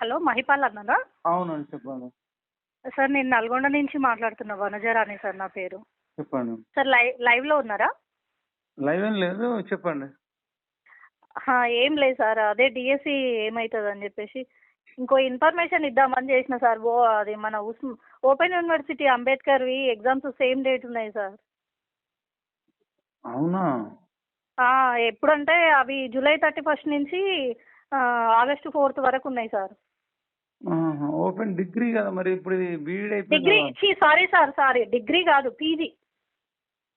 Hello Mahipal అన్నారా అవునండి చెప్పండి. సార్ నేను నల్గొండ నుంచి మాట్లాడుతున్నా వనజరాని సార్ నా పేరు. చెప్పండి. సార్ లైవ్ లైవ్లో ఉన్నారా? లైవ్ ఏం లేదు చెప్పండి. హా, ఏం లేదు సార్ అదే డిఎస్సి ఏమవుతుంది అని చెప్పేసి ఇంకో ఇన్ఫర్మేషన్ ఇద్దామని చేసిన సార్ ఓ అది మన ఉస్మ్ ఓపెన్ యూనివర్సిటీ అంబేద్కర్వి ఎగ్జామ్స్ సేమ్ డేట్ ఉన్నాయి సార్. అవునా? ఆ, ఎప్పుడంటే అవి జూలై థర్టీ ఫస్ట్ నుంచి ఆ, ఆగస్టు ఫోర్త్ వరకు ఉన్నాయి సార్. ఆహా, ఓపెన్ డిగ్రీ కదా మరి ఇప్పుడు ఇది బీఈడ్ అయిపోయింది degree. Sorry sir sorry degree కాదు PG.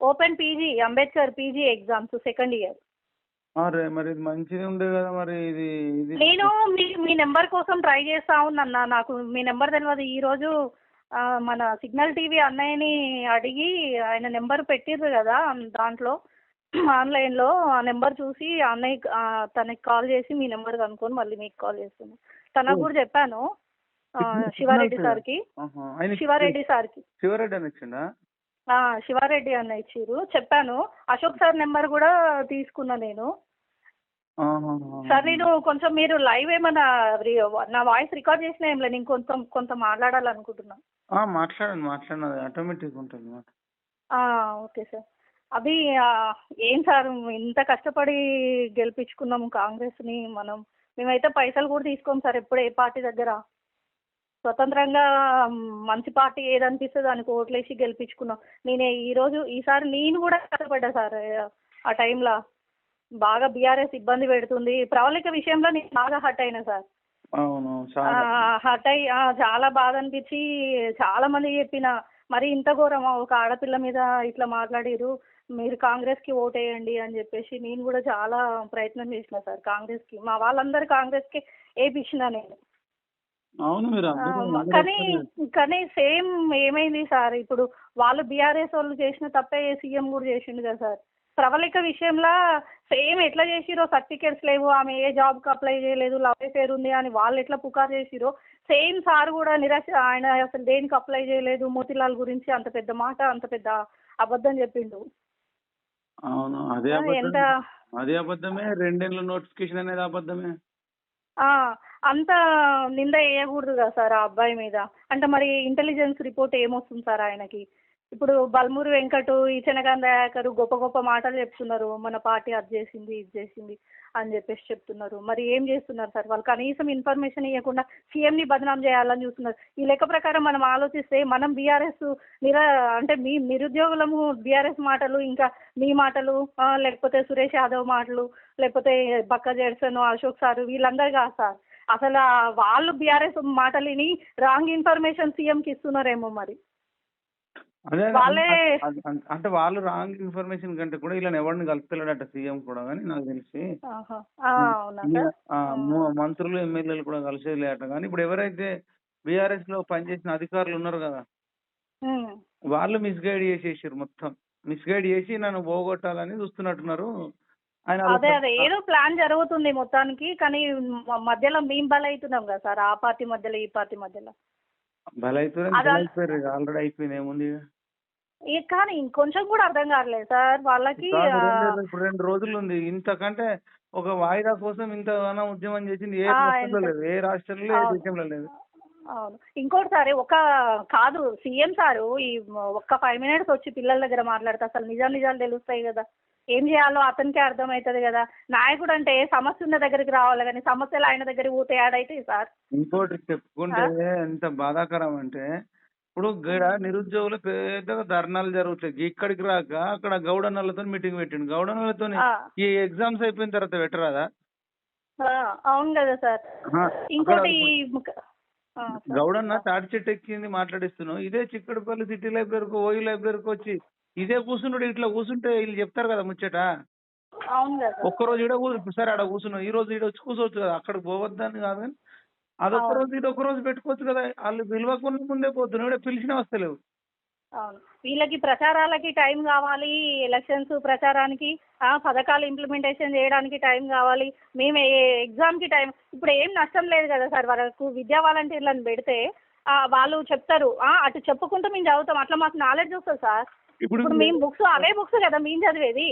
Open PG Ambedkar PG exams second year. అరే మరి ఇది మంచిది ఉండే కదా మరి ఇది ఇది. నేను మీ మీ నెంబర్ కోసం ట్రై చేస్తా ఉన్నా నాకు మీ నెంబర్ తెలియదు ఈ రోజు ఆ, మన సిగ్నల్ టీవీ అన్నయ్యని అడిగి ఆయన నెంబర్ పెట్టిర్రు కదా దాంట్లో ఆన్లైన్లో ఆ నెంబర్ చూసి అన్నయ్య ఆ, తనకి కాల్ చేసి మీ నెంబర్ కనుక్కొని మళ్ళీ మీకు కాల్ చేస్తున్నాను తనకు కూడా చెప్పాను శివారెడ్డి సార్కి. ఆహా, ఆయన శివారెడ్డి సార్కి. శివారెడ్డి అని ఇచ్చిండా? శివారెడ్డి అన్న ఇచ్చిర్రు. చెప్పాను. అశోక్ సార్ నెంబర్ కూడా తీసుకున్నా నేను. సార్ నేను కొంచెం మీరు లైవ్ ఏమన్నా నా వాయిస్ రికార్డ్ చేసిన ఏం లేదు. నేను కొంత కొంత మాట్లాడాలనుకుంటున్నా. ఆ, మాట్లాడండి మాట్లాడండి. ఆటోమేటిక్ ఉంటుంది ఓకే సార్. అది ఏం సార్ ఇంత కష్టపడి గెలిపించుకున్నాము కాంగ్రెస్ని మనం. మేమైతే పైసలు కూడా తీసుకోం సార్ ఎప్పుడు ఏ పార్టీ దగ్గర. స్వతంత్రంగా మంచి పార్టీ ఏదనిపిస్తే దానికి ఓట్లేసి గెలిపించుకున్నాం. నేను ఈరోజు ఈసారి నేను కూడా కష్టపడ్డా సార్ ఆ టైంలో. బాగా బీఆర్ఎస్ ఇబ్బంది పెడుతుంది. ప్రవళిక విషయంలో నేను బాగా హర్ట్ అయినా సార్. హర్ట్ అయ్యి చాలా బాధ అనిపించి చాలా మంది చెప్పిన మరి ఇంత ఘోరమా? ఒక ఆడపిల్ల మీద ఇట్లా మాట్లాడిరు మీరు కాంగ్రెస్కి ఓటేయండి అని చెప్పేసి నేను కూడా చాలా ప్రయత్నం చేసిన సార్ కాంగ్రెస్కి. మా వాళ్ళందరూ కాంగ్రెస్కి వేయించిన నేను. అవును మీరు కానీ. కానీ సేమ్ ఏమైంది సార్ ఇప్పుడు వాళ్ళు బీఆర్ఎస్ వాళ్ళు చేసిన తప్పే సీఎం కూడా చేసిండు కదా సార్. ప్రవళిక విషయంలో సేమ్ ఎట్లా చేసిరో సర్టిఫికేట్స్ లేవు ఆమె ఏ జాబ్కి అప్లై చేయలేదు లవ్ అఫేర్ ఉంది అని వాళ్ళు ఎట్లా పుకార్ చేసిరో సేమ్ సార్ కూడా నిరాశ ఆయన అసలు దేనికి అప్లై చేయలేదు మోతిలాల్ గురించి అంత పెద్ద మాట అంత పెద్ద అబద్ధం చెప్పిండు. అవును. అదే ఎంత అదే అబద్ధమే రెండేళ్ళ నోటిఫికేషన్ అనేది అబద్ధమే. ఆ, అంత నింద వేయకూడదు కదా సార్ ఆ అబ్బాయి మీద? అంటే మరి ఇంటెలిజెన్స్ రిపోర్ట్ ఏమొస్తుంది సార్ ఆయనకి? ఇప్పుడు బల్మూరి వెంకటు ఈ చెనగాన్ గొప్ప గొప్ప మాటలు చెప్తున్నారు. మన పార్టీ అది చేసింది ఇది చేసింది అని చెప్పేసి చెప్తున్నారు. మరి ఏం చేస్తున్నారు సార్? వాళ్ళు కనీసం ఇన్ఫర్మేషన్ ఇవ్వకుండా సీఎంని బదనాం చేయాలని చూస్తున్నారు. ఈ లెక్క ప్రకారం మనం ఆలోచిస్తే మనం బీఆర్ఎస్ నిరా అంటే మీ నిరుద్యోగులము బీఆర్ఎస్ మాటలు ఇంకా మీ మాటలు లేకపోతే సురేష్ యాదవ్ మాటలు లేకపోతే బక్క జెడ్సన్ అశోక్ సార్ వీళ్ళందరూ కాదు సార్. అసలు వాళ్ళు బీఆర్ఎస్ మాటలిని రాంగ్ ఇన్ఫర్మేషన్ సీఎంకి ఇస్తున్నారేమో మరి. అదే వాళ్ళే- అంటే వాళ్ళు రాంగ్ ఇన్ఫర్మేషన్ కంటే కూడా ఇలా ఎవరిని కలుపుతలేడట సీఎం కూడా కానీ నాకు తెలిసి. మంత్రులు ఎమ్మెల్యేలు కూడా కలిసేది లేట కానీ ఇప్పుడు ఎవరైతే బీఆర్ఎస్లో పనిచేసిన అధికారులు ఉన్నారు కదా. వాళ్ళు మిస్గైడ్ చేసేసారు మొత్తం. మిస్గైడ్ చేసి నన్ను పోగొట్టాలని చూస్తున్నట్టున్నారు. అదే అదే. ఏదో ప్లాన్ జరుగుతుంది మొత్తానికి కానీ మధ్యలో మేము బలవుతున్నాం కదా సార్ ఆ పార్టీ మధ్యలో ఈ పార్టీ మధ్యలో. అయిపోయారు ఆల్రెడీ అయిపోయింది. ఏముంది ఇక? కానీ ఇంకొంచెం కూడా అర్థం కావట్లేదు సార్. వాళ్ళకి రెండు రోజులు- ఇప్పుడు రెండు రోజులు ఉంది ఇంతకంటే ఒక వాయిదా కోసం ఇంతగానో ఉద్యమం చేసింది ఏ రాష్ట్రంలో లేదు. ఏ రాష్ట్రంలో ఏ. దేశంలో లేదు. అవును. ఇంకోటి సార్ ఒక కాదు సీఎం సారు ఈ ఒక్క ఫైవ్ మినిట్స్ వచ్చి పిల్లల దగ్గర మాట్లాడితే అసలు నిజాలు నిజాలు తెలుస్తాయి కదా. ఏం చేయాలో అతనికే అర్థమవుతుంది కదా. నాయకుడు అంటే సమస్య ఉన్న దగ్గరికి రావాలి కానీ సమస్యలు ఆయన దగ్గరికి పోతే యాడైతాయి సార్? ఇంకోటి చెప్పుకుంటే ఎంత బాధాకరం అంటే ఇప్పుడు గడ నిరుద్యోగులు పెద్దగా ధర్నాలు జరుగుతాయి. ఇక్కడికి రాక అక్కడ గౌడన్నలతో మీటింగ్ పెట్టిండు. గౌడన్నలతో ఈ ఎగ్జామ్స్ అయిపోయిన తర్వాత పెట్టరాదా? అవును కదా సార్. ఇంకోటి. గౌడన్న తాటి చెట్టు ఎక్కింది మాట్లాడిస్తున్నావు. ఇదే చిక్కడపల్లి సిటీ లైబ్రరీకి ఓయి లైబ్రరీకి వచ్చి ఇదే కూర్చున్నాడు ఇట్లా కూర్చుంటే వీళ్ళు చెప్తారు కదా ముచ్చట. అవును కదా. ఒక్క రోజు ఈడ కూర్చు సరే ఆడ కూర్చున్నావు ఈ రోజు ఈడ వచ్చి కూర్చోవచ్చు కదా అక్కడికి పోవద్దని కాదు కానీ అవును. రోజు ఇది ఒక రోజు పెట్టుకోవచ్చు కదా వాళ్ళు పిలవకుండా ముందే పోతున్నావు ఈడ పిలిచినా వస్తలేవు. అవును. వీళ్ళకి ప్రచారాలకి టైం కావాలి ఎలక్షన్స్ ప్రచారానికి ఆ, పథకాలు ఇంప్లిమెంటేషన్ చేయడానికి టైం కావాలి. మేము ఎగ్జామ్కి టైం ఇప్పుడు ఏం నష్టం లేదు కదా సార్ వాళ్ళకు విద్యా వాలంటీర్లను పెడితే వాళ్ళు చెప్తారు ఆ, అటు చెప్పుకుంటూ మేము చదువుతాం అట్లా మాకు నాలెడ్జ్ వస్తుంది సార్. ఇప్పుడు మేము బుక్స్ అవే బుక్స్ కదా మేము చదివేది.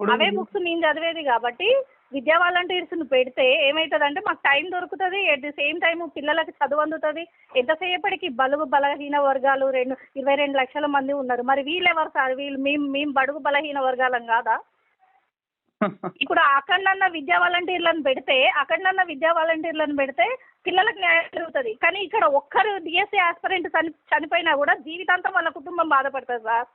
అవే బుక్స్ మేము చదివేది కాబట్టి విద్యా వాలంటీర్స్ని పెడితే ఏమవుతుందంటే మాకు టైం దొరుకుతుంది ఎట్ ది సేమ్ టైం పిల్లలకి చదువు అందుతుంది. ఎంతసేపటికి బలుగు బలహీన వర్గాలు రెండు ఇరవై రెండు లక్షల మంది ఉన్నారు. మరి వీళ్ళు ఎవరు సార్? వీళ్ళు మేము మేము బడుగు బలహీన వర్గాలం కాదా? ఇప్పుడు అక్కడనన్న విద్యా వాలంటీర్లను పెడితే అక్కడనన్న విద్యా వాలంటీర్లను పెడితే పిల్లలకు న్యాయం జరుగుతుంది. కానీ ఇక్కడ ఒక్కరు డిఎస్సీ ఆస్పరెంట్ చని చనిపోయినా కూడా జీవితాంతం వాళ్ళ కుటుంబం బాధపడుతుంది సార్.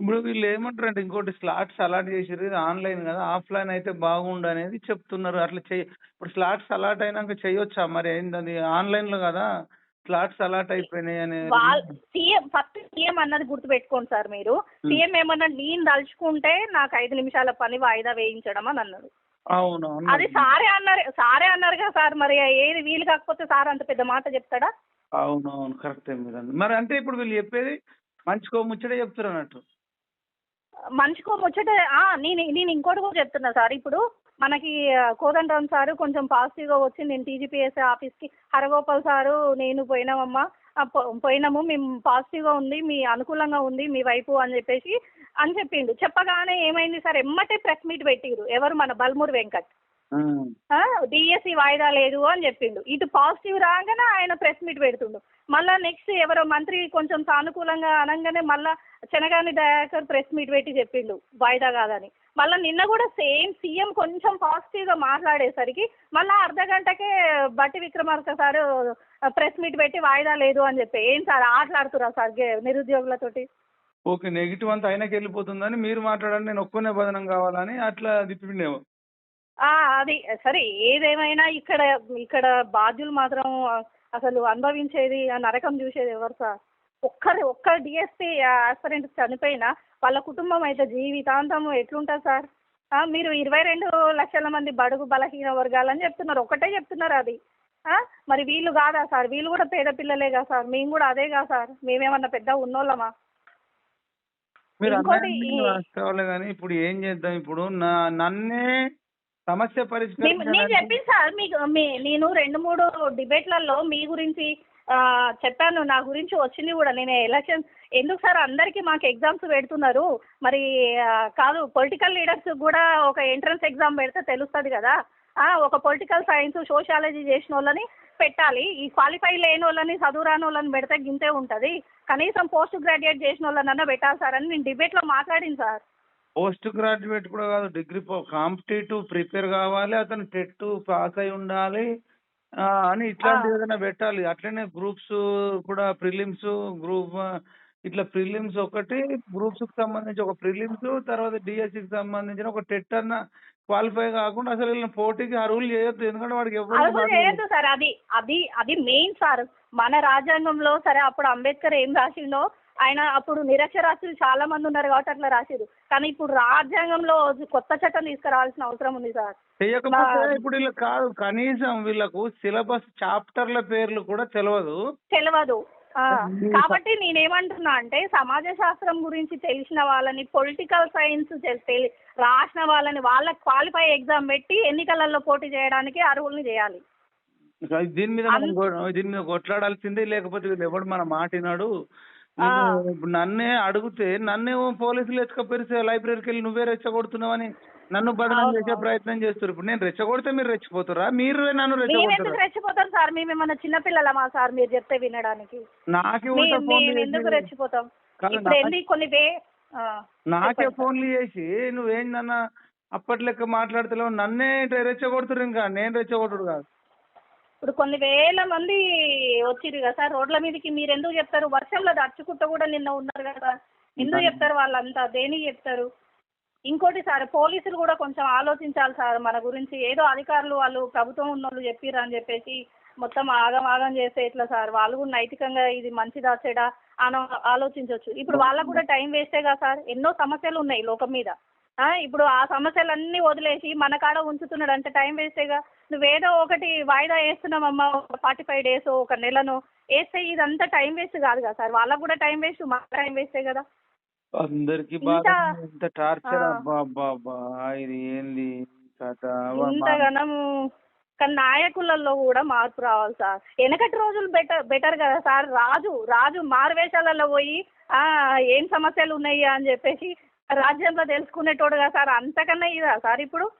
ఇప్పుడు వీళ్ళు ఏమంటారు అంటే ఇంకోటి స్లాట్స్ అలాట్ చేసారు ఇది ఆన్లైన్ కదా ఆఫ్లైన్ అయితే బాగుండు అనేది చెప్తున్నారు. అట్లా చెయ్యి ఇప్పుడు స్లాట్స్ అలాట్ అయినాక చేయొచ్చా మరి? ఏంది అది ఆన్లైన్లో కదా స్లాట్స్ అలాట్ అయిపోయినాయి అనేది సీఎం ఫస్ట్ సీఎం అన్నది గుర్తుపెట్టుకోండి సార్ మీరు. సీఎం ఏమన్నా నేను తలుచుకుంటే నాకు ఐదు నిమిషాల పని వాయిదా వేయించడం అని అన్నాడు అవును అది సారే అన్నారు సారే అన్నారు కదా సార్ మరి ఏది వీలు కాకపోతే సార్ అంత పెద్ద మాట చెప్తాడా? అవును అవును. కరెక్టే మీరు. మరి అంటే ఇప్పుడు వీళ్ళు చెప్పేది మంచికో ముచ్చటే చెప్తారు అన్నట్టు. మనిషికో ముచ్చట ఆ, నేను నేను ఇంకోటి కూడా చెప్తున్నా సార్. ఇప్పుడు మనకి కోదండరామ్ సారు కొంచెం పాజిటివ్గా వచ్చి నేను టీజీపీఎస్ ఆఫీస్కి హరగోపాల్ సారు నేను పోయినామమ్మా పో- పోయినాము మేము పాజిటివ్గా ఉంది మీ అనుకూలంగా ఉంది మీ వైపు అని చెప్పేసి అని చెప్పిండు. చెప్పగానే ఏమైంది సార్ ఎమ్మటే ప్రెస్ మీట్ పెట్టిరు ఎవరు మన బల్మూర్ వెంకట్. డిఎస్సి వాయిదా లేదు అని చెప్పిండు. ఇటు పాజిటివ్ రాగానే ఆయన ప్రెస్ మీట్ పెడుతుండు. మళ్ళా నెక్స్ట్ ఎవరో మంత్రి కొంచెం సానుకూలంగా అనగానే మళ్ళా చెనగాని దయాకర్ ప్రెస్ మీట్ పెట్టి చెప్పిండు. వాయిదా కాదని. మళ్ళీ నిన్న కూడా సేమ్ సీఎం కొంచెం పాజిటివ్గా మాట్లాడేసరికి మళ్ళీ అర్ధ గంటకే బట్టి విక్రమార్క సార్ ప్రెస్ మీట్ పెట్టి వాయిదా లేదు అని చెప్పి. ఏం సార్ ఆటలాడుతురా సార్ గే- నిరుద్యోగులతోటి? ఓకే నెగిటివ్ అంతా ఆయనకి వెళ్ళిపోతుందని మీరు మాట్లాడండి నేను ఒక్కనే బదనం కావాలని అట్లా తిప్పిండేమో. అది సరే ఏదేమైనా ఇక్కడ ఇక్కడ బాధ్యులు మాత్రం అసలు అనుభవించేది ఆ నరకం చూసేది ఎవరు సార్? ఒక్కరి ఒక్క డిఎస్పీ ఆస్పరెంట్ చనిపోయినా వాళ్ళ కుటుంబం అయితే జీవితాంతం ఎట్లుంటుంది సార్? మీరు ఇరవై రెండు లక్షల మంది బడుగు బలహీన వర్గాలని చెప్తున్నారు ఒకటే చెప్తున్నారు అది. ఆ, మరి వీళ్ళు కాదా సార్? వీళ్ళు కూడా పేద పిల్లలేగా సార్? మేము కూడా అదేగా సార్? మేమేమన్నా పెద్ద ఉన్నోళ్ళమా? మీరు కానీ ఇప్పుడు ఏం చేద్దాం? ఇప్పుడు నన్నే సమస్య నేను చెప్పింది సార్ మీకు మీ నేను రెండు మూడు డిబేట్లలో మీ గురించి చెప్పాను. నా గురించి వచ్చింది కూడా. నేను ఎలక్షన్ ఎందుకు సార్ అందరికీ మాకు ఎగ్జామ్స్ పెడుతున్నారు? మరి కాదు పొలిటికల్ లీడర్స్ కూడా ఒక ఎంట్రన్స్ ఎగ్జామ్ పెడితే తెలుస్తుంది కదా. ఆ, ఒక పొలిటికల్ సైన్స్ సోషాలజీ చేసిన వాళ్ళని పెట్టాలి. ఈ క్వాలిఫై లేని వాళ్ళని చదువు రాని వాళ్ళని పెడితే గింతే ఉంటుంది. కనీసం పోస్ట్ గ్రాడ్యుయేట్ చేసిన వాళ్ళనన్నా పెట్టాలి సార్ అని నేను డిబేట్లో మాట్లాడింది సార్. పోస్ట్ గ్రాడ్యుయేట్ కూడా కాదు డిగ్రీ కాంపిటేటివ్ ప్రిపేర్ కావాలి అతను టెట్ పాస్ అయి ఉండాలి అని ఇట్లాంటి. ఏదైనా పెట్టాలి. అట్లనే గ్రూప్స్ కూడా ప్రిలిమ్స్ గ్రూప్ ఇట్లా ప్రిలిమ్స్ ఒకటి గ్రూప్స్కి సంబంధించి ఒక ప్రిలిమ్స్ తర్వాత డిఎస్సి కి సంబంధించిన ఒక టెట్ అన్న క్వాలిఫై కాకుండా అసలు వీళ్ళని పోటీకి అర్హులు చేయొద్దు. ఎందుకంటే వాడికి ఎవరు సార్. అది అది అది మెయిన్ సార్. మన రాజ్యాంగంలో సరే అప్పుడు అంబేద్కర్ ఏం రాసిండో ఆయన అప్పుడు నిరక్షరాస్యులు చాలా మంది ఉన్నారు కాబట్టి అట్లా రాసిరు కానీ ఇప్పుడు రాజ్యాంగంలో కొత్త చట్టం తీసుకురావాల్సిన అవసరం ఉంది సార్. చేయకపోతే ఇప్పుడు వీళ్ళకి కాదు కనీసం వీళ్ళకు సిలబస్ చాప్టర్ల పేర్లు కూడా తెలియదు తెలియదు కాబట్టి నేనేమంటున్నా అంటే సమాజ శాస్త్రం గురించి తెలిసిన వాళ్ళని పొలిటికల్ సైన్స్ తెలి రాసిన వాళ్ళని వాళ్ళకి క్వాలిఫై ఎగ్జామ్ పెట్టి ఎన్నికలలో పోటీ చేయడానికి అర్హుల్ని చేయాలి. దీని మీద దీని మీద కొట్లాడాల్సిందే లేకపోతే వీళ్ళు ఎవడు మన మాట నన్నే అడిగితే నన్నే పోలీసులు ఎత్తుకపోరిస్తే లైబ్రరీకి వెళ్ళి నువ్వే రెచ్చగొడుతున్నావని నన్ను బదనం చేసే. ప్రయత్నం చేస్తారు. ఇప్పుడు నేను రెచ్చగొడితే మీరు రెచ్చిపోతారా? మీరు నన్ను రెచ్చగొడతారా. రెచ్చిపోతాం సార్? మేము ఏమన్నా చిన్నపిల్లలమా సార్? మీరు చెప్తే వినడానికి. నాకే ఎందుకు రెచ్చిపోతాం? కొన్ని నాకే. ఫోన్లు చేసి నువ్వేందన్నా అప్పటి లెక్క మాట్లాడతలేవు నన్నే రెచ్చగొడుతురు ఇంకా. నేను రెచ్చగొట్టుడు కాదు. ఇప్పుడు కొన్ని వేల మంది వచ్చిర్రు కదా సార్ రోడ్ల మీదకి మీరు ఎందుకు చెప్తారు? వర్షంలో దడుచుకుంటూ కూడా నిన్న ఉన్నారు కదా. ఎందుకు. చెప్తారు వాళ్ళంతా? దేనికి చెప్తారు? ఇంకోటి సార్ పోలీసులు కూడా కొంచెం ఆలోచించాలి సార్ మన గురించి. ఏదో అధికారులు వాళ్ళు ప్రభుత్వం ఉన్నోళ్ళు చెప్పిర్రు అని చెప్పేసి మొత్తం ఆగం ఆగం చేస్తే ఎట్లా సార్? వాళ్ళు కూడా నైతికంగా ఇది మంచిదా చెడా అని ఆలోచించవచ్చు ఇప్పుడు వాళ్ళకు కూడా టైం వేస్టే కదా సార్. ఎన్నో సమస్యలు ఉన్నాయి లోకం మీద. ఇప్పుడు ఆ సమస్యలన్నీ వదిలేసి మన కాడ ఉంచుతున్నాడు అంటే టైం వేస్టేగా నువ్వేదో ఒకటి వాయిదా వేస్తున్నామమ్మా ఒక ఫార్టీ ఫైవ్ డేస్ ఒక నెలను. వేస్తే ఇదంతా టైం వేస్ట్ కాదు కదా సార్. వాళ్ళకు కూడా టైం వేస్ట్ మాకు టైం వేస్టే కదా. అందరికి బాగా ఇంత టార్చర్. అబ్బా ఇది ఏంది కథ? అవ్వ, మా- ఇంతగానము కానీ నాయకులలో కూడా మార్పు రావాలి సార్. వెనకటి రోజులు బెటర్ బెటర్ కదా సార్. రాజు రాజు మారువేషాలలో పోయి ఆ, ఏం సమస్యలు ఉన్నాయి అని చెప్పేసి రాజ్యంలో తెలుసుకునేటోడు కదా సార్. అంతకన్నా ఇదా సార్ ఇప్పుడు?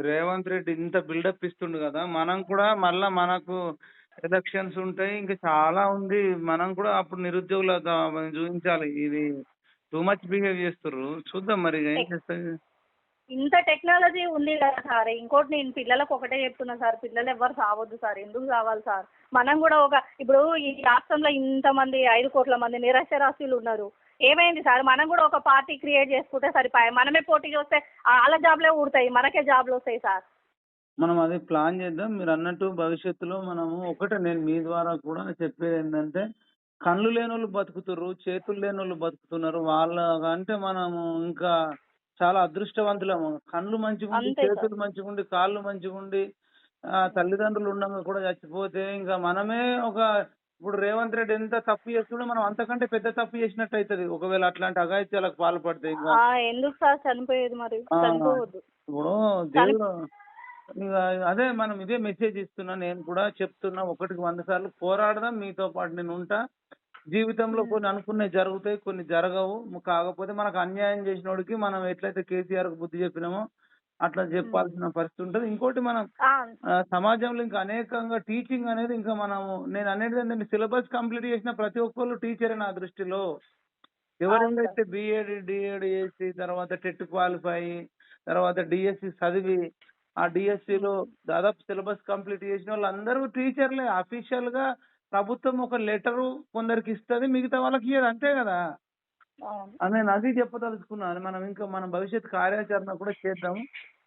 రేవంత్ రెడ్డి ఇంత బిల్డప్ ఇస్తుండు కదా మనం కూడా మళ్ళా మనకు ఎలక్షన్స్ ఉంటాయి ఇంకా చాలా ఉంది. మనం కూడా అప్పుడు నిరుద్యోగుల ద- చూపించాలి. ఇది టూ మచ్ బిహేవ్ చేస్తుర్రు. చూద్దాం మరి ఇక ఏం చేస్తుంది ఇంత టెక్నాలజీ ఉంది కదా సార్. ఇంకోటి నేను పిల్లలకు ఒకటే చెప్తున్నా సార్. పిల్లలు ఎవరు సావద్దు సార్. ఎందుకు కావాలి సార్? మనం కూడా ఒక ఇప్పుడు ఈ రాష్ట్రంలో ఇంతమంది ఐదు కోట్ల మంది నిరక్షరాస్యులు ఉన్నారు. ఏమైంది సార్? మనం కూడా ఒక పార్టీ క్రియేట్ చేసుకుంటే సరిపోయాయి మనమే పోటీ చేస్తే వాళ్ళ జాబ్లే ఊడతాయి మనకే జాబ్లు వస్తాయి సార్. మనం అది ప్లాన్ చేద్దాం. మీరు అన్నట్టు భవిష్యత్తులో మనము ఒకటే నేను మీ ద్వారా కూడా చెప్పేది ఏంటంటే కళ్ళు లేని వాళ్ళు బతుకుతుర్రు చేతులు లేని వాళ్ళు బతుకుతున్నారు. వాళ్ళ అంటే మనము ఇంకా చాలా అదృష్టవంతులము. కళ్ళు మంచిగుండి. చేతులు మంచిగుండి కాళ్ళు మంచిగుండి తల్లిదండ్రులు ఉండగా కూడా చచ్చిపోతే ఇంకా మనమే ఒక ఇప్పుడు రేవంత్ రెడ్డి ఎంత తప్పు చేస్తుండో మనం అంతకంటే పెద్ద తప్పు చేసినట్టు అవుతుంది. ఒకవేళ అట్లాంటి అఘాయిత్యాలకు పాల్పడితే ఇంకా. ఆ, ఎందుకు సార్ చనిపోయేది మరి. చనిపోవద్దు. ఇప్పుడు దేవుడు ఇక అదే మనం ఇదే మెసేజ్ ఇస్తున్నా నేను కూడా చెప్తున్నా ఒకటికి వంద సార్లు పోరాడదాం మీతో పాటు నేను ఉంటా. జీవితంలో కొన్ని అనుకున్నవి జరుగుతాయి కొన్ని జరగవు. కాకపోతే మనకు అన్యాయం చేసినోడికి మనం ఎట్లయితే కేసీఆర్కు బుద్ధి చెప్పినామో అట్లా చెప్పాల్సిన పరిస్థితి ఉంటుంది. ఇంకోటి మనం సమాజంలో ఇంకా అనేకంగా టీచింగ్ అనేది ఇంకా మనము నేను అనేది ఏంటంటే సిలబస్ కంప్లీట్ చేసిన ప్రతి ఒక్కళ్ళు టీచర్ నా దృష్టిలో. ఎవరైతే బిఎడ్ డిఎడ్ చేసి తర్వాత టెట్ క్వాలిఫై తర్వాత డిఎస్సి చదివి ఆ డిఎస్సి లో దాదాపు సిలబస్ కంప్లీట్ చేసిన వాళ్ళు అందరూ టీచర్లే అఫీషియల్గా ప్రభుత్వం ఒక లెటరు కొందరికి ఇస్తుంది మిగతా వాళ్ళకి ఇయ్యదు. అంతే కదా. నేను అది చెప్పదలుచుకున్నాను మనం ఇంకా మన భవిష్యత్ కార్యాచరణ కూడా చేద్దాం.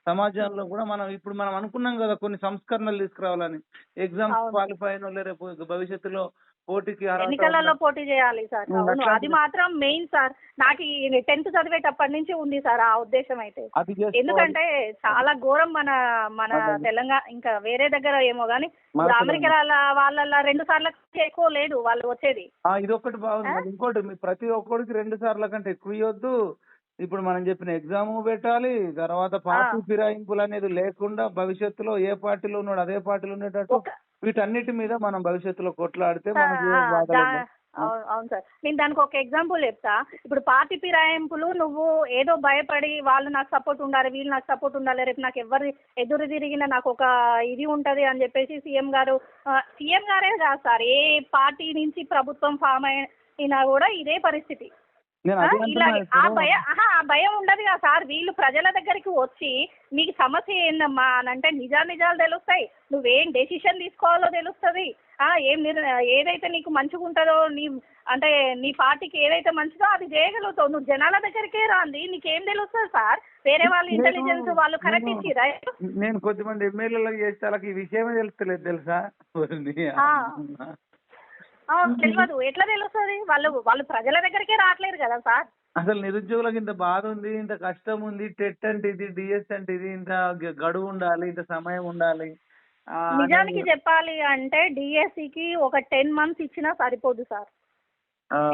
సమాజంలో కూడా మనం ఇప్పుడు మనం అనుకున్నాం కదా కొన్ని సంస్కరణలు తీసుకురావాలని. ఎగ్జామ్స్. క్వాలిఫై అయిన రేపు భవిష్యత్తులో పోటీకి ఎన్నికలలో పోటీ చేయాలి సార్ అవును. అది మాత్రం మెయిన్ సార్. నాకు ఈ టెన్త్ చదివేటప్పటి నుంచి ఉంది సార్ ఆ ఉద్దేశం అయితే. ఎందుకంటే చాలా ఘోరం మన మన. తెలంగాణ ఇంకా వేరే దగ్గర ఏమో ఇప్పుడు అమెరికా వాళ్ళ రెండు సార్లు ఎక్కువ లేదు వాళ్ళు వచ్చేది. ఆ, ఇది ఒకటి బాగుంది ఇంకోటి ప్రతి ఒక్కరికి రెండు సార్ల కంటే ఎక్కువ ఇవ్వద్దు ఇప్పుడు మనం చెప్పిన ఎగ్జామ్ పెట్టాలి తర్వాత పార్టీ. ఫిరాయింపులు అనేది లేకుండా భవిష్యత్తులో ఏ పార్టీలో ఉన్నాడు అదే పార్టీలో ఉండేటట్టు వీటన్నిటి మీద మనం భవిష్యత్తులో కొట్లాడితే మనకి బాధలు. అవును సార్. నేను దానికి ఒక ఎగ్జాంపుల్ చెప్తా. ఇప్పుడు పార్టీ ఫిరాయింపులు నువ్వు ఏదో భయపడి వాళ్ళు నాకు సపోర్ట్ ఉండాలి వీళ్ళు నాకు సపోర్ట్ ఉండాలి రేపు నాకు ఎవరు ఎదురు తిరిగినా నాకు ఒక ఇది ఉంటది అని చెప్పేసి సీఎం గారు సీఎం గారే కాదు సార్. ఏ పార్టీ నుంచి ప్రభుత్వం ఫామ్ అయినా కూడా ఇదే పరిస్థితి. ఆ. భయం ఆ భయం ఉండదు కదా సార్. వీళ్ళు ప్రజల దగ్గరికి వచ్చి మీకు సమస్య ఏందమ్మా? అని అంటే నిజా నిజాలు తెలుస్తాయి. నువ్వేం డెసిషన్ తీసుకోవాలో తెలుస్తుంది. ఆ, ఏం నిర్ ఏదైతే నీకు మంచిగా ఉంటుందో నీ అంటే నీ పార్టీకి ఏదైతే మంచిదో అది చేయగలుగుతావు. నువ్వు జనాల దగ్గరికే రాంది నీకేం తెలుస్తుంది సార్? వేరే వాళ్ళు ఇంటెలిజెన్స్ వాళ్ళు కరెక్ట్ ఇచ్చిరా? నేను కొద్దిమంది ఎమ్మెల్యేలకు చేస్తే వాళ్ళకి ఈ విషయమే తెలుస్తలేదు తెలుసా? తెలియదు ఎట్లా తెలుస్తుంది? వాళ్ళు వాళ్ళు ప్రజల దగ్గరికే రావట్లేదు కదా సార్? అసలు నిరుద్యోగులకు ఇంత బాధ ఉంది ఇంత కష్టం ఉంది టెట్ అంటే ఇది డిఎస్ అంటే ఇది ఇంత గడువు ఉండాలి ఇంత సమయం ఉండాలి. నిజానికి చెప్పాలి అంటే డిఎస్సికి ఒక టెన్ మంత్స్ ఇచ్చినా సరిపోదు సార్.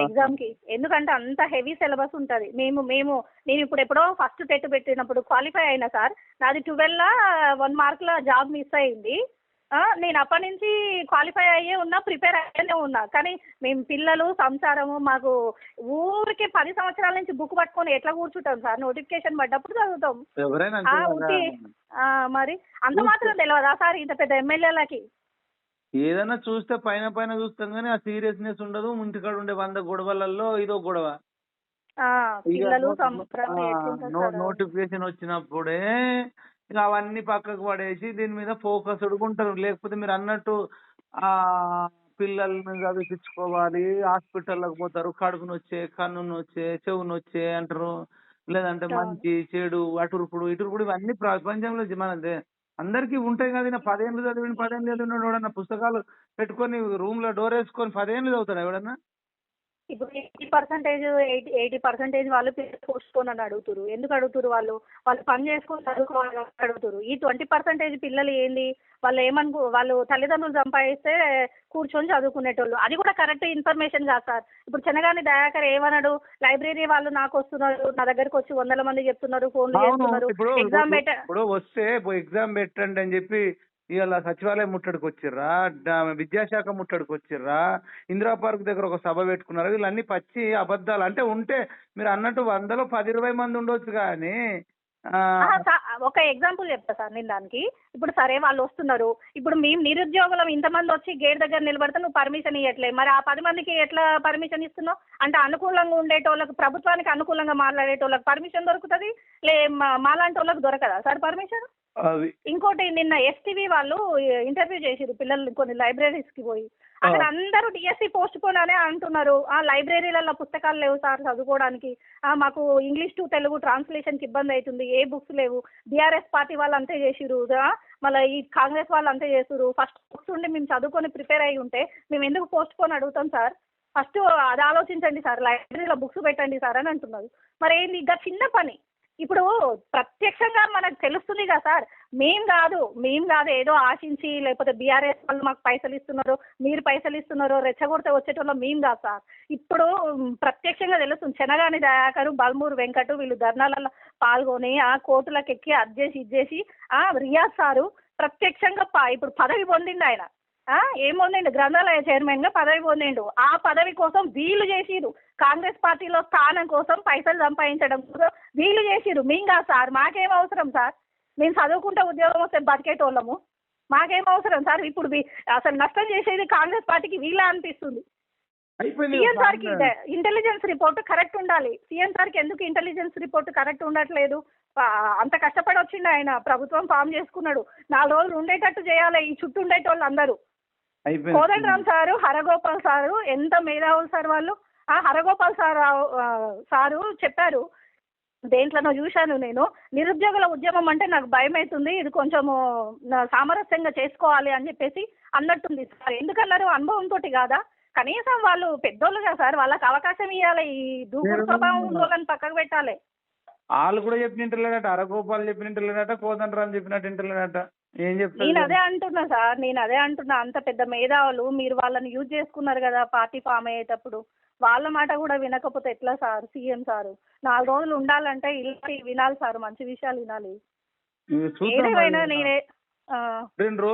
ఎగ్జామ్కి ఎందుకంటే అంత హెవీ సిలబస్ ఉంటది. మేము మేము నేను ఇప్పుడు ఎప్పుడో ఫస్ట్ టెట్ పెట్టినప్పుడు క్వాలిఫై అయినా సార్ నాది ట్వెల్వ్ లా వన్ మార్క్ లా జాబ్ మిస్ అయింది. నేను అప్పటి నుంచి క్వాలిఫై అయ్యే ఉన్నా ప్రిపేర్ అయ్యేనే ఉన్నా. కానీ మేము పిల్లలు సంసారము మాకు ఊరికి పది సంవత్సరాల నుంచి బుక్ పట్టుకొని ఎట్లా కూర్చుంటాం సార్? నోటిఫికేషన్ పడ్డప్పుడు చదువుతాం. ఉట్టి మరి అంత మాత్రం తెలియదా సార్ ఇంత పెద్ద ఎమ్మెల్యేలకి? ఏదైనా చూస్తే పైన పైన చూస్తాం కానీ ఆ సీరియస్నెస్ ఉండదు. ఇంటికాడ ఉండే వంద గొడవలలో ఇదో గొడవ? నోటిఫికేషన్ వచ్చినప్పుడే ఇక అవన్నీ పక్కకు పడేసి దీని మీద ఫోకస్డ్ ఉంటారు లేకపోతే మీరు అన్నట్టు ఆ పిల్లల్ని చదివించుకోవాలి. హాస్పిటల్కి పోతారు. కడుపు నొచ్చే కన్ను నొచ్చే చెవు నొచ్చే అంటారు. లేదంటే. మంచి చెడు అటురుపుడు ఇటురుపుడు ఇవన్నీ ప్రపంచంలో జ- మన దే- అందరికీ ఉంటాయి కదా పదేళ్ళు చదివిన పదేళ్ళు చదివిన ఎవడన్నా పుస్తకాలు పెట్టుకొని రూమ్లో డోర్ వేసుకొని పదేళ్ళు చదువుతాడు ఎవడన్నా? ఇప్పుడు eighty percentage eighty eighty percentage వాళ్ళు పోస్ట్ పోన్ అని అడుగుతారు ఎందుకు అడుగుతారు వాళ్ళు? వాళ్ళు పని చేసుకొని చదువుకోవాలి కాబట్టి అడుగుతారు ఈ ట్వంటీ పర్సెంటేజ్ పిల్లలు ఏంది? వాళ్ళు ఏమనుకో వాళ్ళు తల్లిదండ్రులు సంపాదిస్తే కూర్చొని చదువుకునేటోళ్ళు. అది కూడా కరెక్ట్ ఇన్ఫర్మేషన్ కాదు సార్. ఇప్పుడు చెనగాని దయాకర్ ఏమన్నాడు లైబ్రరీ వాళ్ళు నాకు వస్తున్నారు నా దగ్గరకు వచ్చి వందల మంది చెప్తున్నారు ఫోన్లు చేస్తున్నారు. ఎగ్జామ్ పెట్ట ఇప్పుడు వస్తే ఎగ్జామ్ పెట్టండి అని చెప్పి ఇవాళ సచివాలయం ముట్టడికి వచ్చిర్రా విద్యాశాఖ ముట్టడికి వచ్చిర్రా ఇందిరా పార్క్ దగ్గర ఒక సభ పెట్టుకున్నారు? వీళ్ళన్నీ పచ్చి అబద్ధాలు. అంటే ఉంటే మీరు అన్నట్టు వందలో పది ఇరవై మంది ఉండొచ్చు కానీ ఒక ఎగ్జాంపుల్ చెప్తా సార్ నేను దానికి. ఇప్పుడు సరే వాళ్ళు వస్తున్నారు. ఇప్పుడు మేము నిరుద్యోగులం ఇంతమంది వచ్చి గేట్ దగ్గర నిలబడితే నువ్వు పర్మిషన్ ఇవ్వట్లే మరి ఆ పది మందికి ఎట్లా పర్మిషన్ ఇస్తున్నావు? అంటే అనుకూలంగా ఉండేటోళ్ళకి ప్రభుత్వానికి అనుకూలంగా మాట్లాడేటోళ్ళకి పర్మిషన్ దొరుకుతుంది? లే మా- మాలాంటి వాళ్ళకి దొరకదా సార్ పర్మిషన్? అది ఇంకోటి నిన్న ఎస్టీవీ వాళ్ళు ఇంటర్వ్యూ చేసిరు పిల్లలు కొన్ని లైబ్రరీస్కి పోయి. అక్కడ అందరూ డిఎస్సి పోస్ట్ పోన్ అనే అంటున్నారు. ఆ లైబ్రరీలలో పుస్తకాలు లేవు సార్ చదువుకోవడానికి ఆ మాకు ఇంగ్లీష్ టు తెలుగు ట్రాన్స్లేషన్కి ఇబ్బంది అవుతుంది ఏ బుక్స్ లేవు. బీఆర్ఎస్ పార్టీ వాళ్ళు అంతే చేసిరు మళ్ళీ ఈ కాంగ్రెస్ వాళ్ళు అంతే చేసిరు ఫస్ట్ బుక్స్ ఉండి మేము చదువుకొని ప్రిపేర్ అయి ఉంటే మేము ఎందుకు పోస్ట్ పోన్ అడుగుతాం సార్? ఫస్ట్ అది ఆలోచించండి సార్. లైబ్రరీలో బుక్స్ పెట్టండి సార్ అని అంటున్నారు. మరి ఏంది ఇంకా చిన్న పని. ఇప్పుడు ప్రత్యక్షంగా మనకు తెలుస్తుంది కదా సార్. మేం కాదు మేం కాదు ఏదో ఆశించి లేకపోతే బీఆర్ఎస్ వాళ్ళు మాకు పైసలు ఇస్తున్నారు మీరు పైసలు ఇస్తున్నారు రెచ్చగొడితే వచ్చేటోళ్ళు మేం కాదు సార్. ఇప్పుడు ప్రత్యక్షంగా తెలుస్తుంది. చెనగాని దయాకరు బల్మూరు వెంకటు వీళ్ళు ధర్నాలలో పాల్గొని ఆ కోర్టులకు ఎక్కి అది చేసి ఇది చేసి ఆ రియాజ్ సారు ప్రత్యక్షంగా ఇప్పుడు పదవి పొందిండు ఆయన. ఏం పొందిండు? గ్రంథాలయ చైర్మన్గా పదవి పొందిండు. ఆ పదవి కోసం వీళ్ళు చేసిరు కాంగ్రెస్ పార్టీలో స్థానం కోసం పైసలు సంపాదించడం కోసం వీళ్ళు చేసిరు మేం కాదు సార్ మాకేం అవసరం సార్? మేము చదువుకుంటే ఉద్యోగం వస్తే బతికేటోళ్ళము. మాకేం అవసరం సార్? ఇప్పుడు అసలు నష్టం చేసేది కాంగ్రెస్ పార్టీకి వీళ్ళే అనిపిస్తుంది. సీఎం సార్కి ఇంటెలిజెన్స్ రిపోర్ట్ కరెక్ట్ ఉండాలి. సీఎం సార్కి ఎందుకు ఇంటెలిజెన్స్ రిపోర్ట్ కరెక్ట్ ఉండట్లేదు? అంత కష్టపడి వచ్చిండు ఆయన. ప్రభుత్వం ఫామ్ చేసుకున్నాడు. నాలుగు రోజులు ఉండేటట్టు చేయాలి. ఈ చుట్టూ ఉండేటోళ్ళు అందరూ. కోదండరామ్ సారు హరగోపాల్ సారు ఎంత మేధావులు సార్ వాళ్ళు? ఆ హరగోపాల్ సార్ సారు చెప్పారు. దేంట్లోనో చూశాను నేను. నిరుద్యోగుల ఉద్యమం అంటే నాకు భయం అవుతుంది ఇది కొంచెము సామరస్యంగా చేసుకోవాలి అని చెప్పేసి అన్నట్టుంది సార్. ఎందుకన్నారు? అనుభవంతో కాదా? కనీసం వాళ్ళు పెద్దోళ్ళు కదా సార్. వాళ్ళకి అవకాశం ఇవ్వాలి ఈ దూకుడు స్వభావం వాళ్ళని పక్కకు పెట్టాలి. వాళ్ళు కూడా చెప్పినట్టు అరగోపాల్ చెప్పినట్టు కోదండరామ్ చెప్పినట్టు ఇంటలేడట ఏం నేను అదే అంటున్నా సార్ నేను అదే అంటున్నా. అంత పెద్ద మేధావులు మీరు వాళ్ళని యూజ్ చేసుకున్నారు కదా పార్టీ ఫామ్ అయ్యేటప్పుడు. వాళ్ళ మాట కూడా వినకపోతే ఎట్లా సార్ సీఎం సార్? నాలుగు రోజులు ఉండాలంటే ఇలాంటి వినాలి సార్ మంచి విషయాలు వినాలి. ఏదేమైనా. నేనే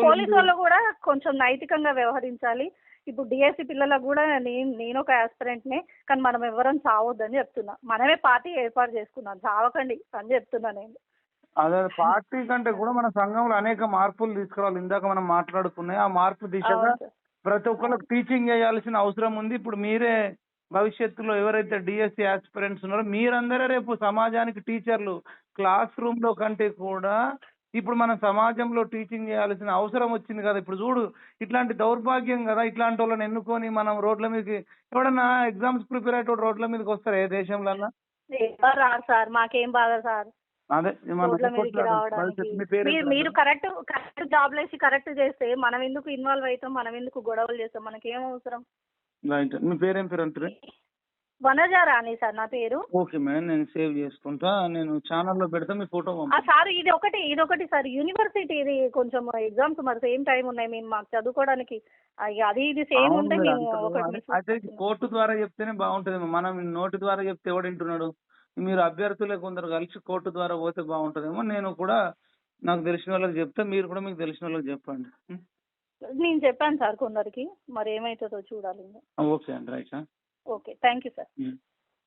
పోలీసు వాళ్ళు కూడా కొంచెం నైతికంగా వ్యవహరించాలి. ఇప్పుడు డిఎస్సి పిల్లలకు కూడా నేను నేను ఒక ఆస్పిరెంట్నే కానీ మనం ఎవరం చావొద్దని చెప్తున్నా. మనమే పార్టీ ఏర్పాటు చేసుకున్నాం. చావకండి అని చెప్తున్నా నేను. అదే పార్టీ కంటే కూడా మన సంఘంలో అనేక మార్పులు తీసుకురావాలి. ఇందాక మనం మాట్లాడుకున్నాయి. ఆ మార్పు దిశగా. ప్రతి ఒక్కరికి టీచింగ్ చేయాల్సిన అవసరం ఉంది. ఇప్పుడు మీరే భవిష్యత్తులో ఎవరైతే డిఎస్సి ఆస్పిరెంట్స్ ఉన్నారో మీరందరే రేపు సమాజానికి టీచర్లు. క్లాస్ రూమ్లో కంటే కూడా ఇప్పుడు మన సమాజంలో టీచింగ్ చేయాల్సిన అవసరం వచ్చింది కదా. ఇప్పుడు చూడు ఇట్లాంటి దౌర్భాగ్యం కదా. ఇట్లాంటి వాళ్ళని ఎన్నుకొని మనం రోడ్ల మీదకి ఎవడన్నా ఎగ్జామ్స్ ప్రిపేర్ అయ్యేటోడు రోడ్ల మీదకి వస్తారు ఏ దేశంలో రారు సార్. మాకేం బాధ సార్. అదే మీరు కరెక్ట్ కరెక్ట్ జాబ్ లేసి కరెక్ట్ చేస్తే మనం ఎందుకు ఇన్వాల్వ్ అవుతాం మనం ఎందుకు గొడవలు చేస్తాం మనకేం అవసరం? రైట్. మీ పేరేం పేరు అంటారు వనజ రాణి సార్ నా పేరు. ఓకే మేడం నేను సేవ్ చేసుకుంటా నేను ఛానల్లో పెడతా మీ ఫోటో సార్ ఇది ఒకటి ఇది ఒకటి సార్ యూనివర్సిటీ ఇది కొంచెం ఎగ్జామ్స్ మరి సేమ్ టైం ఉన్నాయి మేము మాకు చదువుకోవడానికి అది ఇది సేమ్ ఉంటే మేము అయితే. కోర్టు ద్వారా చెప్తేనే బాగుంటది మనం నోటి ద్వారా చెప్తే ఎవడు వింటున్నాడు? మీరు అభ్యర్థులే కొందరు కలిసి కోర్టు ద్వారా పోతే బాగుంటదేమో నేను కూడా నాకు తెలిసిన వాళ్ళకి చెప్తా మీరు కూడా మీకు తెలిసిన వాళ్ళకి చెప్పండి? నేను చెప్పాను సార్ కొందరికి మరి ఏమవుతుందో చూడాలి. ఓకే అండి right okay thank you sir.